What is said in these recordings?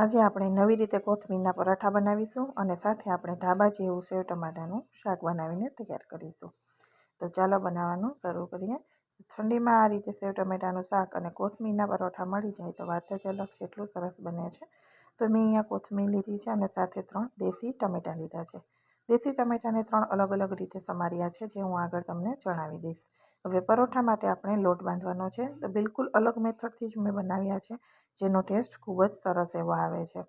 આજે આપણે નવી રીતે કોથમીરના પરાઠા બનાવીશું અને સાથે આપણે ઢાબા જેવું સેવ ટમાટાનું શાક બનાવીને તૈયાર કરીશું. તો ચાલો બનાવવાનું શરૂ કરીએ. ઠંડીમાં આ રીતે સેવ ટમેટાનું શાક અને કોથમીરના પરોઠા મળી જાય તો વાત જ અલગ છે, એટલું સરસ બને છે. તો મેં અહીંયા કોથમીર લીધી છે અને સાથે ત્રણ દેશી ટમેટાં લીધા છે. દેશી ટમેટાને ત્રણ અલગ અલગ રીતે સમાર્યા છે, જે હું આગળ તમને જણાવી દઈશ. હવે પરોઠા માટે આપણે લોટ બાંધવાનો છે. તો બિલકુલ અલગ મેથડથી જ મેં બનાવ્યા છે, જેનો ટેસ્ટ ખૂબ જ સરસ એવો આવે છે.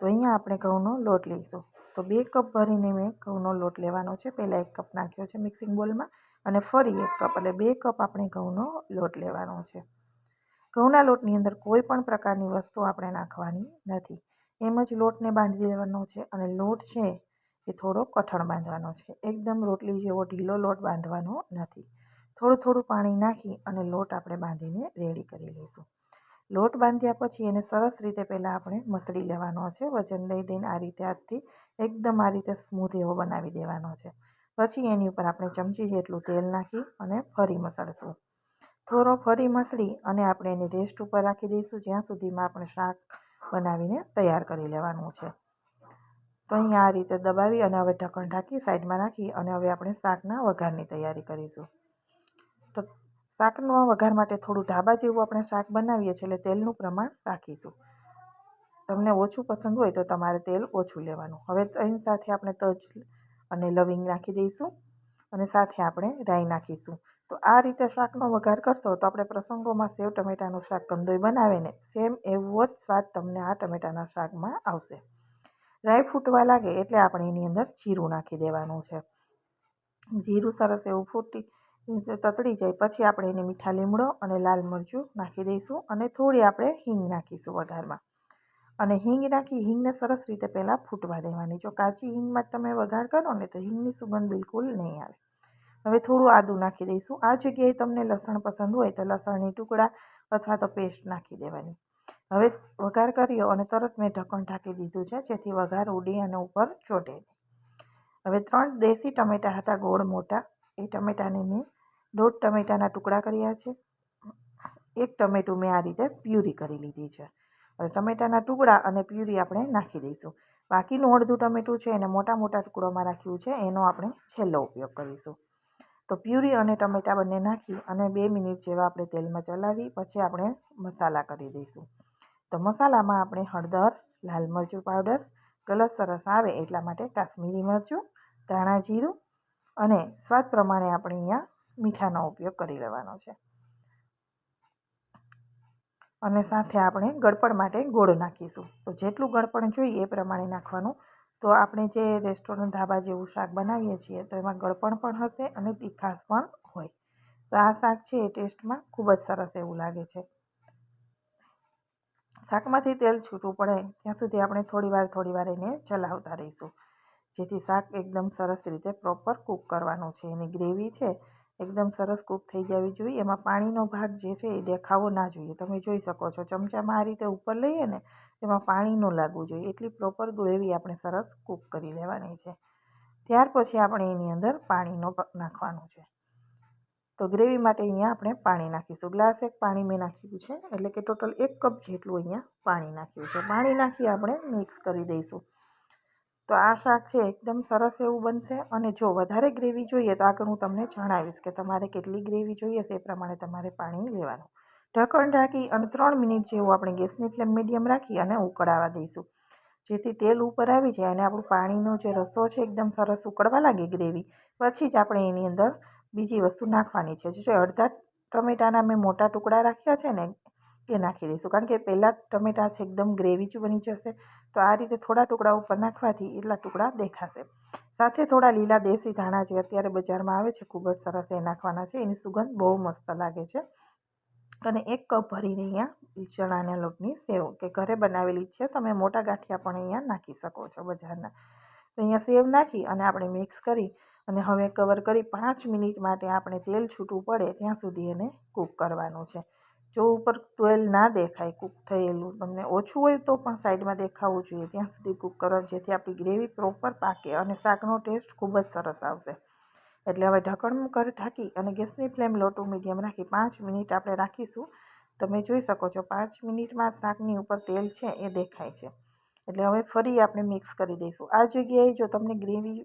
તો અહીંયા આપણે ઘઉંનો લોટ લઈશું. તો બે કપ ભરીને મેં ઘઉંનો લોટ લેવાનો છે. પહેલાં એક કપ નાખ્યો છે મિક્સિંગ બોલમાં અને ફરી એક કપ, એટલે બે કપ આપણે ઘઉંનો લોટ લેવાનો છે. ઘઉંના લોટની અંદર કોઈ પણ પ્રકારની વસ્તુ આપણે નાખવાની નથી. એમ જ લોટને બાંધી દેવાનો છે અને લોટ છે એ થોડો કઠણ બાંધવાનો છે. એકદમ રોટલી જેવો ઢીલો લોટ બાંધવાનો નથી. થોડું થોડું પાણી નાખી અને લોટ આપણે બાંધીને રેડી કરી લઈશું. લોટ બાંધ્યા પછી એને સરસ રીતે પહેલાં આપણે મસળી લેવાનો છે. વજન દઈ દઈને આ રીતે હાથથી એકદમ આ રીતે સ્મૂથ એવો બનાવી દેવાનો છે. પછી એની ઉપર આપણે ચમચી જેટલું તેલ નાખી અને ફરી મસળશું. થોડો ફરી મસળી અને આપણે એને રેસ્ટ ઉપર રાખી દઈશું. જ્યાં સુધીમાં આપણે શાક બનાવીને તૈયાર કરી લેવાનું છે. તો અહીંયા આ રીતે દબાવી અને હવે ઢક્કણ ઢાંકી સાઈડમાં રાખી અને હવે આપણે શાકના વઘારની તૈયારી કરીશું. તો શાકનો વઘાર માટે થોડું ઢાબા જેવું આપણે શાક બનાવીએ છીએ એટલે તેલનું પ્રમાણ રાખીશું. તમને ઓછું પસંદ હોય તો તમારે તેલ ઓછું લેવાનું. હવે એની સાથે આપણે તજ અને લવિંગ નાખી દઈશું અને સાથે આપણે રાઈ નાખીશું. તો આ રીતે શાકનો વઘાર કરશો તો આપણે પ્રસંગોમાં સેવ, ટમેટાનું શાક કંદોઈ બનાવે ને સેમ એવો જ સ્વાદ તમને આ ટમેટાના શાકમાં આવશે. રાઈ ફૂટવા લાગે એટલે આપણે એની અંદર જીરું નાખી દેવાનું છે. જીરું સરસ એવું ફૂટી તતડી જાય પછી આપણે એને મીઠા લીમડો અને લાલ મરચું નાખી દઈશું અને થોડી આપણે હિંગ નાખીશું વઘારમાં. અને હિંગ નાખી, હિંગને સરસ રીતે પહેલાં ફૂટવા દેવાની. જો કાચી હિંગમાં તમે વઘાર કરો ને તો હિંગની સુગંધ બિલકુલ નહીં આવે. હવે થોડું આદું નાખી દઈશું. આ જગ્યાએ તમને લસણ પસંદ હોય તો લસણની ટુકડા અથવા તો પેસ્ટ નાખી દેવાની. હવે વઘાર કર્યો અને તરત મેં ઢક્કણ ઢાંકી દીધું છે, જેથી વઘાર ઉડી અને ઉપર ચોટે હવે ત્રણ દેશી ટમેટા હતા, ગોળ મોટા. એ ટમેટાને મેં દોઢ ટમેટાના ટુકડા કર્યા છે. એક ટમેટું મેં આ રીતે પ્યુરી કરી લીધી છે. હવે ટમેટાના ટુકડા અને પ્યુરી આપણે નાખી દઈશું. બાકીનું અડધું ટમેટું છે, એને મોટા મોટા ટુકડોમાં રાખ્યું છે, એનો આપણે છેલ્લો ઉપયોગ કરીશું. તો પ્યુરી અને ટમેટાં બંને નાખી અને બે મિનિટ જેવા આપણે તેલમાં ચલાવી, પછી આપણે મસાલા કરી દઈશું. તો મસાલામાં આપણે હળદર, લાલ મરચું પાવડર, કલર સરસ આવે એટલા માટે કાશ્મીરી મરચું, ધાણા જીરું અને સ્વાદ પ્રમાણે આપણે અહીંયા મીઠાનો ઉપયોગ કરી લેવાનો છે. અને સાથે આપણે ગળપણ માટે ગોળ નાખીશું. તો જેટલું ગળપણ જોઈએ એ પ્રમાણે નાખવાનું. તો આપણે જે રેસ્ટોરન્ટ ધાબા જેવું શાક બનાવીએ છીએ, તો એમાં ગળપણ પણ હશે અને તીખાશ પણ હોય. તો આ શાક છે એ ટેસ્ટમાં ખૂબ જ સરસ એવું લાગે છે. શાકમાંથી તેલ છૂટું પડે, ત્યાં સુધી આપણે થોડીવાર થોડીવાર એને ચલાવતા રહીશું. જેથી શાક એકદમ સરસ રીતે પ્રોપર કૂક કરવાનું છે. એની ગ્રેવી છે, એકદમ સરસ કૂક થઈ જવી જોઈએ. એમાં પાણીનો ભાગ જે છે એ દેખાવો ના જોઈએ. તમે જોઈ શકો છો, ચમચામાં આ રીતે ઉપર લઈએ ને તેમાં પાણી ન લાગવું જોઈએ. એટલી પ્રોપર ગ્રેવી આપણે સરસ કૂક કરી લેવાની છે. ત્યાર પછી આપણે એની અંદર પાણીનો નાખવાનું છે. તો ગ્રેવી માટે અહીંયા આપણે પાણી નાખીશું. ગ્લાસ એક પાણી મેં નાખ્યું છે, એટલે કે ટોટલ એક કપ જેટલું અહીંયા પાણી નાખ્યું છે. પાણી નાખી આપણે મિક્સ કરી દઈશું. તો આ શાક છે, એકદમ સરસ એવું બનશે. અને જો વધારે ગ્રેવી જોઈએ, તો આગળ હું તમને જણાવીશ કે તમારે કેટલી ગ્રેવી જોઈએ છે, એ પ્રમાણે તમારે પાણી લેવાનું. ઢક્કણ ઢાંકી અને ત્રણ મિનિટ જેવું આપણે ગેસની ફ્લેમ મીડિયમ રાખી અને ઉકળાવા દઈશું. જેથી તેલ ઉપર આવી જાય અને આપણું પાણીનો જે રસો છે, એકદમ સરસ ઉકળવા લાગે ગ્રેવી. પછી જ આપણે એની અંદર બીજી વસ્તુ નાખવાની છે. જો અડધા ટમેટાના મેં મોટા ટુકડા રાખ્યા છે ને, એ નાખી દઈશું. કારણ કે પહેલાં ટમેટાં છે એકદમ ગ્રેવી જ બની જશે. તો આ રીતે થોડા ટુકડા ઉપર નાખવાથી એટલા ટુકડા દેખાશે. સાથે થોડા લીલા દેશી ધાણા જે અત્યારે બજારમાં આવે છે, ખૂબ જ સરસ એ નાખવાના છે. એની સુગંધ બહુ મસ્ત લાગે છે. અને એક કપ ભરીને અહીંયા ચણાના લોટની સેવ કે ઘરે બનાવેલી છે. તમે મોટા ગાંઠિયા પણ અહીંયા નાખી શકો છો બજારના. તો અહીંયા સેવ નાખી અને આપણે મિક્સ કરી અને હવે કવર કરી પાંચ મિનિટ માટે આપણે તેલ છૂટું પડે ત્યાં સુધી એને કૂક કરવાનું છે. જો ઉપર તેલ ના દેખાય કૂક થયેલું, તમને ઓછું હોય તો પણ સાઈડમાં દેખાવું જોઈએ. ત્યાં સુધી કૂક કરો જેથી આપણી ગ્રેવી પ્રોપર પાકે અને શાકનો ટેસ્ટ ખૂબ જ સરસ આવશે. એટલે હવે ઢક્કણ કરી ઢાંકી અને ગેસની ફ્લેમ લો ટુ મીડિયમ રાખી પાંચ મિનિટ આપણે રાખીશું. તમે જોઈ શકો છો પાંચ મિનિટમાં શાકની ઉપર તેલ છે એ દેખાય છે. એટલે હવે ફરી આપણે મિક્સ કરી દઈશું. આ જગ્યાએ જો તમને ગ્રેવી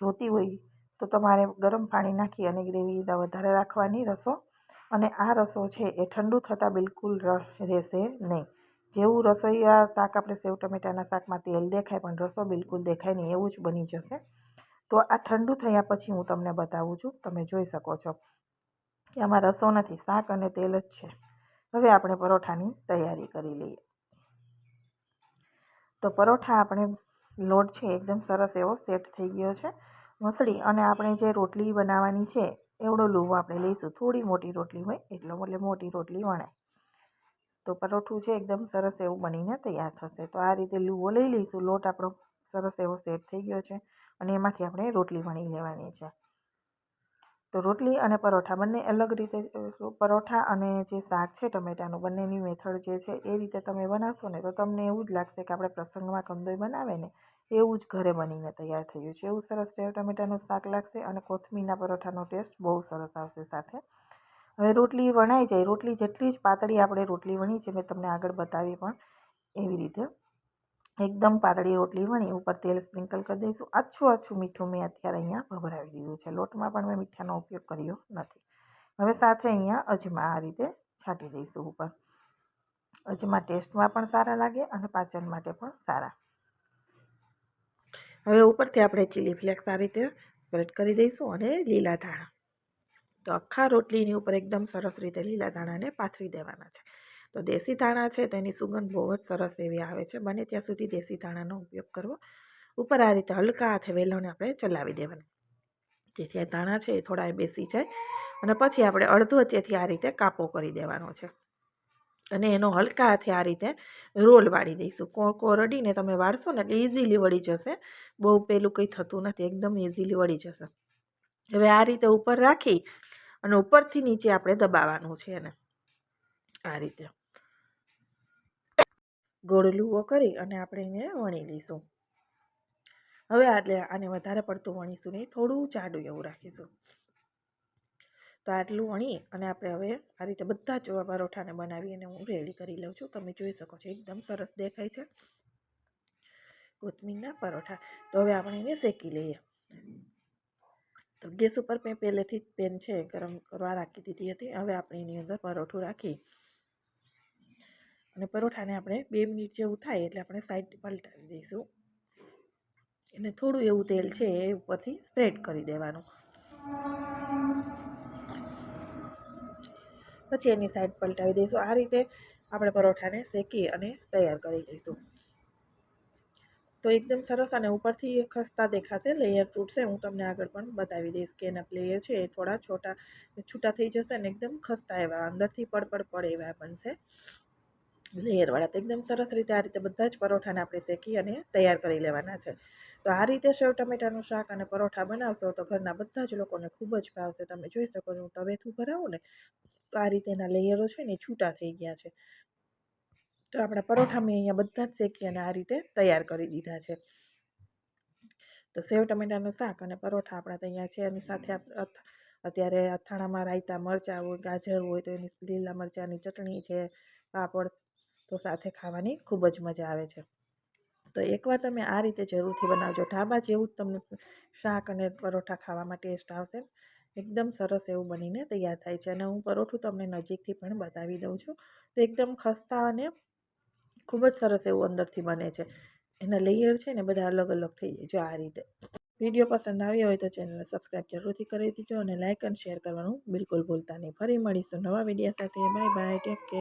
જોતી હોય તો તમારે ગરમ પાણી નાખી અને ગ્રેવી વધારે રાખવાની રસો. અને આ રસો છે એ ઠંડુ થતાં બિલકુલ રહેશે નહીં. જેવું રસોઈયા શાક આપણે સેવ ટમેટાના શાકમાં તેલ દેખાય, પણ રસો બિલકુલ દેખાય નહીં, એવું જ બની જશે. તો આ ઠંડુ થયા પછી હું તમને બતાવું છું, તમે જોઈ શકો છો કે આમાં રસો નથી, શાક અને તેલ જ છે. હવે આપણે પરોઠાની તૈયારી કરી લઈએ. તો પરોઠા આપણે લોટ છે, એકદમ સરસ એવો સેટ થઈ ગયો છે. મસળી અને આપણે જે રોટલી બનાવવાની છે, એવડો લુવો આપણે લઈશું. થોડી મોટી રોટલી હોય, એટલો એટલે મોટી રોટલી વણાય. તો પરોઠું છે, એકદમ સરસ એવું બનીને તૈયાર થશે. તો આ રીતે લુવો લઈ લઈશું. લોટ આપણો સરસ એવો સેટ થઈ ગયો છે અને એમાંથી આપણે રોટલી વણી લેવાની છે. તો રોટલી અને પરોઠા બંને અલગ રીતે પરોઠા અને જે શાક છે, ટમેટાનું બંનેની મેથડ જે છે, એ રીતે તમે બનાવશો ને તો તમને એવું જ લાગશે કે આપણે પ્રસંગમાં કંદોઈ બનાવે ને એવું જ ઘરે બનીને તૈયાર થયું છે. એવું સરસ સેવ ટમેટાનું શાક લાગશે અને કોથમીરના પરોઠાનો ટેસ્ટ બહુ સરસ આવશે સાથે. હવે રોટલી વણાઈ જાય. રોટલી જેટલી જ પાતળી આપણે રોટલી વણી છે, મેં તમને આગળ બતાવી પણ એવી રીતે. એકદમ પાતળી રોટલી વણી, ઉપર તેલ સ્પ્રિંકલ કરી દઈશું. આછું આછું મીઠું મેં અત્યારે અહીંયા ભભરાવી દીધું છે. લોટમાં પણ મેં મીઠાનો ઉપયોગ કર્યો નથી. હવે સાથે અહીંયા અજમા આ રીતે છાંટી દઈશું ઉપર. અજમા ટેસ્ટમાં પણ સારા લાગે અને પાચન માટે પણ સારા. હવે ઉપરથી આપણે ચીલી ફ્લેક્સ આ રીતે સ્પ્રેડ કરી દઈશું અને લીલા ધાણા. તો આખા રોટલીની ઉપર એકદમ સરસ રીતે લીલા ધાણાને પાથરી દેવાના છે. તો દેશી ધાણા છે તેની સુગંધ બહુ જ સરસ એવી આવે છે. બને ત્યાં સુધી દેશી ધાણાનો ઉપયોગ કરવો. ઉપર આ રીતે હલકા હાથે વેલણ આપણે ચલાવી દેવાનું. જેથી આ ધાણા છે એ થોડા બેસી જાય. અને પછી આપણે અડધો વચ્ચેથી આ રીતે કાપો કરી દેવાનો છે. અને એનો હલકા હાથે આ રીતે રોલ વાળી દઈશું. કો રડીને તમે વાળશો ને એટલે ઇઝીલી વળી જશે. બહુ પેલું કંઈ થતું નથી, એકદમ ઇઝીલી વળી જશે. હવે આ રીતે ઉપર રાખી અને ઉપરથી નીચે આપણે દબાવવાનું છે એને. આ રીતે. ગોળ લુવો કરી અને આપણે એને વણી લઈશું. હવે એટલે આને વધારે પડતું વણીશું નહીં, થોડું જાડું એવું રાખીશું. તો આટલું વણી અને આપણે હવે આ રીતે બધા જ પરોઠાને બનાવી અને હું રેડી કરી લઉં છું. તમે જોઈ શકો છો, એકદમ સરસ દેખાય છે કોથમીરના પરોઠા. તો હવે આપણે એને શેકી લઈએ. તો ગેસ ઉપર મેં પહેલેથી જ પેન છે, ગરમ કરવા રાખી દીધી હતી. હવે આપણે એની અંદર પરોઠું રાખી અને પરોઠાને આપણે બે મિનિટ જેવું થાય એટલે આપણે સાઈડ પલટાવી દઈશું. અને થોડું એવું તેલ છે એ ઉપરથી સ્પ્રેડ કરી દેવાનું. પછી એની સાઈડ પલટાવી દઈશું. આ રીતે આપણે પરોઠાને શેકી અને તૈયાર કરી દઈશું તો એકદમ સરસ અને ઉપરથી ખસ્તા દેખાશે લેયર તૂટશે. હું તમને આગળ પણ બતાવી દઈશ કે એના લેયર છે એ થોડા છોટા, છૂટા થઈ જશે અને એકદમ ખસ્તા એવા, અંદરથી પડપડ પડે એવા બનશે. લેયરવાળા તો એકદમ સરસ રીતે આ રીતે બધા જ પરોઠાને આપણે શેકી અને તૈયાર કરી લેવાના છે. તો આ રીતે સેવ ટમેટાનું શાક અને પરોઠા બનાવશો તો ઘરના બધા જ લોકોને ખૂબ જ ભાવશે. તમે જોઈ શકો છો હું તવેથું ભરાવું ને તો આ રીતેના લેયરો છે ને છૂટા થઈ ગયા છે. તો આપણા પરોઠા મેં અહીંયા બધા જ શેકી અને આ રીતે તૈયાર કરી દીધા છે. તો સેવ ટમેટાનું શાક અને પરોઠા આપણા તૈયાર છે. એની સાથે અત્યારે અથાણામાં રાયતા મરચાં હોય ગાજર હોય તો એની લીલા મરચાંની ચટણી છે પાપડ તો સાથે ખાવાની ખૂબ જ મજા આવે છે. તો એકવાર તમે આ રીતે જરૂરથી બનાવજો. ઢાબા જેવું જ તમને શાક અને પરોઠા ખાવામાં ટેસ્ટ આવશે. એકદમ સરસ એવું બનીને તૈયાર થાય છે. અને હું પરોઠું તમને નજીકથી પણ બતાવી દઉં છું. તો એકદમ ખસ્તા અને ખૂબ જ સરસ એવું અંદરથી બને છે. એના લેયર છે ને બધા અલગ અલગ થઈ જાય જો આ રીતે. વીડિયો પસંદ આવ્યો હોય તો ચેનલને સબસ્ક્રાઈબ જરૂરથી કરી દીજો અને લાઇક અને શેર કરવાનું બિલકુલ ભૂલતા નહીં. ફરી મળીશું નવા વીડિયો સાથે. Bye bye take care